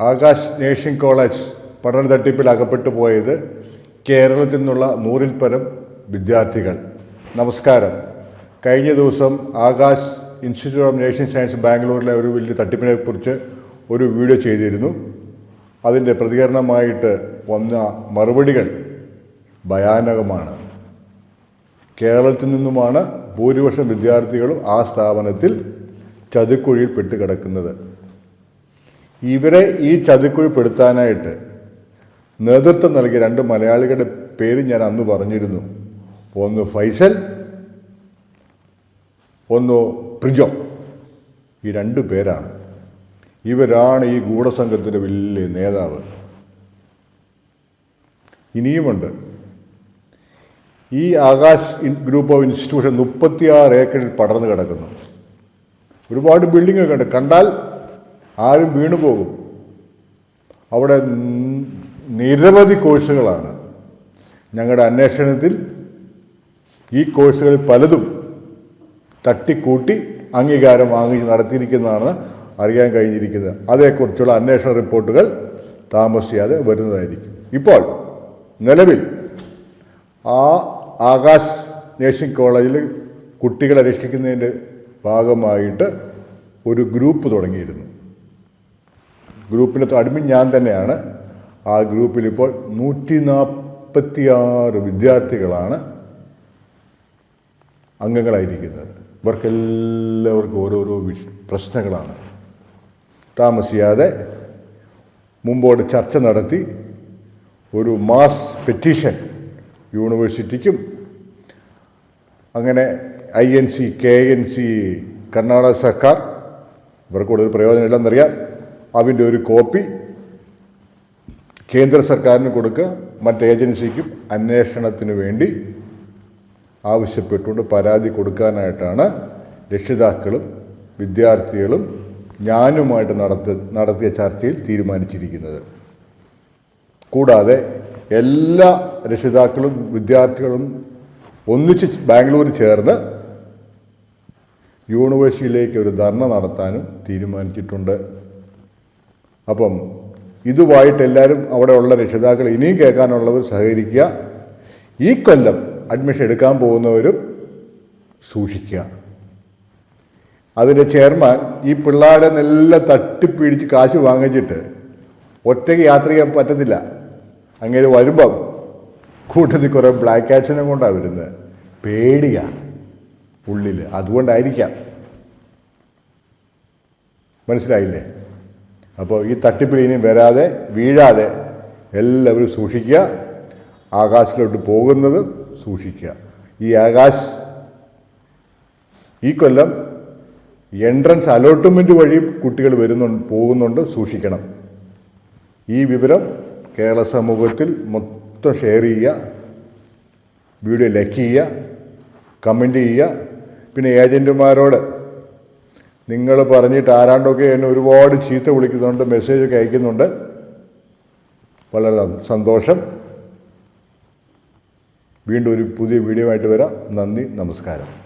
Akash nursing college പഠന തട്ടിപ്പിൽ അകപ്പെട്ടു പോയത് കേരളത്തിൽ നിന്നുള്ള നൂറിൽ പരം വിദ്യാർത്ഥികൾ. നമസ്കാരം. കഴിഞ്ഞ ദിവസം Akash institute of nursing science ബാംഗ്ലൂരിലെ ഒരു വലിയ തട്ടിപ്പിനെ കുറിച്ച് ഒരു വീഡിയോ ചെയ്തിരുന്നു. അതിന്റെ പ്രതികരണമായിട്ട് വന്ന മറുപടികൾ ഭയാനകമാണ്. കേരളത്തിൽ നിന്നുമാണ് ഭൂരിപക്ഷം വിദ്യാർത്ഥികളും ആ സ്ഥാപനത്തിൽ ചതിക്കുഴിയിൽ പെട്ട് കിടക്കുന്നത് ഇവരെ ഈ ചതിക്കുഴി പെടുത്താനായിട്ട് നേതൃത്വം നൽകിയ രണ്ട് മലയാളികളുടെ പേര് ഞാൻ അന്ന് പറഞ്ഞിരുന്നു. ഒന്ന് ഫൈസൽ ഒന്ന് പ്രിജോ. ഈ രണ്ട് പേരാണ്. ഇവരാണ് ഈ ഗൂഢസംഘത്തിന്റെ വലിയ നേതാവ്. ഇനിയുമുണ്ട്. ഈ ആകാശ് ഗ്രൂപ്പ് ഓഫ് ഇൻസ്റ്റിറ്റ്യൂഷൻ മുപ്പത്തിയാറ് ഏക്കറിൽ പടർന്നു കിടക്കുന്നു. ഒരുപാട് ബിൽഡിങ്ങൊക്കെ ഉണ്ട് കണ്ടാൽ ആരും വീണു പോകും. അവിടെ നിരവധി കോഴ്സുകളാണ്. ഞങ്ങളുടെ അന്വേഷണത്തിൽ ഈ കോഴ്സുകളിൽ പലതും തട്ടിക്കൂട്ടി അംഗീകാരം വാങ്ങി നടത്തിയിരിക്കുന്നതാണ് അറിയാൻ കഴിഞ്ഞിരിക്കുന്നത്. അതേക്കുറിച്ചുള്ള അന്വേഷണ റിപ്പോർട്ടുകൾ താമസിയാതെ വരുന്നതായിരിക്കും. ഇപ്പോൾ നിലവിൽ ആ ആകാശ് നേഴ്സിംഗ് കോളേജിൽ കുട്ടികളെ രക്ഷിക്കുന്നതിന്റെ ഭാഗമായിട്ട് ഒരു ഗ്രൂപ്പ് തുടങ്ങിയിരുന്നു. ഗ്രൂപ്പിലെ അഡ്മിൻ ഞാൻ തന്നെയാണ്. ആ ഗ്രൂപ്പിൽ ഇപ്പോൾ നൂറ്റി നാൽപ്പത്തിയാറ് വിദ്യാർത്ഥികളാണ് അംഗങ്ങളായിരിക്കുന്നത്. ഇവർക്കെല്ലാവർക്കും ഓരോരോ പ്രശ്നങ്ങളാണ്. താമസിയാതെ മുമ്പോട്ട് ചർച്ച നടത്തി ഒരു മാസ് പെറ്റീഷൻ യൂണിവേഴ്സിറ്റിക്കും അങ്ങനെ I N C K N C Karnataka സർക്കാർ ഇവർക്ക് കൂടുതൽ പ്രയോജനമില്ലെന്നറിയാം. അതിന്റെ ഒരു കോപ്പി കേന്ദ്ര സർക്കാരിന് കൊടുക്കുക മറ്റ് ഏജൻസിക്കും അന്വേഷണത്തിന് വേണ്ടി ആവശ്യപ്പെട്ടുകൊണ്ട് പരാതി കൊടുക്കാനായിട്ടാണ് രക്ഷിതാക്കളും വിദ്യാർത്ഥികളും ഞാനുമായിട്ട് നടത്തി നടത്തിയ ചർച്ചയിൽ തീരുമാനിച്ചിരിക്കുന്നത്. കൂടാതെ എല്ലാ രക്ഷിതാക്കളും വിദ്യാർത്ഥികളും ഒന്നിച്ച് ബാംഗ്ലൂരിൽ ചേർന്ന് യൂണിവേഴ്സിറ്റിയിലേക്ക് ഒരു ധർണ നടത്താനും തീരുമാനിച്ചിട്ടുണ്ട്. അപ്പം ഇതുമായിട്ട് എല്ലാവരും ഉള്ള രക്ഷിതാക്കൾ ഇനിയും കേൾക്കാനുള്ളവർ സഹകരിക്കുക. ഈ കൊല്ലം അഡ്മിഷൻ എടുക്കാൻ പോകുന്നവരും സൂക്ഷിക്കുക. അതിന്റെ ചെയർമാൻ ഈ പിള്ളേരെ നല്ല തട്ടിപ്പിടിച്ച് കാശ് വാങ്ങിച്ചിട്ട് ഒറ്റയ്ക്ക് യാത്ര ചെയ്യാൻ പറ്റത്തില്ല. അങ്ങനെ വരുമ്പം കൂട്ടത്തിൽ കുറേ ബ്ലാക്ക് ആക്ഷനെ കൊണ്ടാണ് വരുന്നത് പേടിക ഉള്ളിൽ അതുകൊണ്ടായിരിക്കാം. മനസ്സിലായില്ലേ? അപ്പോൾ ഈ തട്ടിപ്പിൽ ഇനിയും വരാതെ വീഴാതെ എല്ലാവരും സൂക്ഷിക്കുക. ആകാശത്തിലോട്ട് പോകുന്നത് സൂക്ഷിക്കുക. ഈ ആകാശ് ഈ കൊല്ലം എൻട്രൻസ് അലോട്ട്മെന്റ് വഴി കുട്ടികൾ വരുന്നുണ്ട് പോകുന്നുണ്ട് സൂക്ഷിക്കണം. ഈ വിവരം കേരള സമൂഹത്തിൽ മൊത്തം ഷെയർ ചെയ്യുക. വീഡിയോ ലൈക്ക് ചെയ്യുക. കമന്റ് ചെയ്യുക. പിന്നെ ഏജന്റുമാരോട് നിങ്ങൾ പറഞ്ഞിട്ട് ആരാണ്ടൊക്കെ എന്നെ ഒരുപാട് ചീത്ത വിളിക്കുന്നുണ്ട് മെസ്സേജൊക്കെ അയക്കുന്നുണ്ട്. വളരെ സന്തോഷം. വീണ്ടും ഒരു പുതിയ വീഡിയോ ആയിട്ട് വരാം. നന്ദി നമസ്കാരം.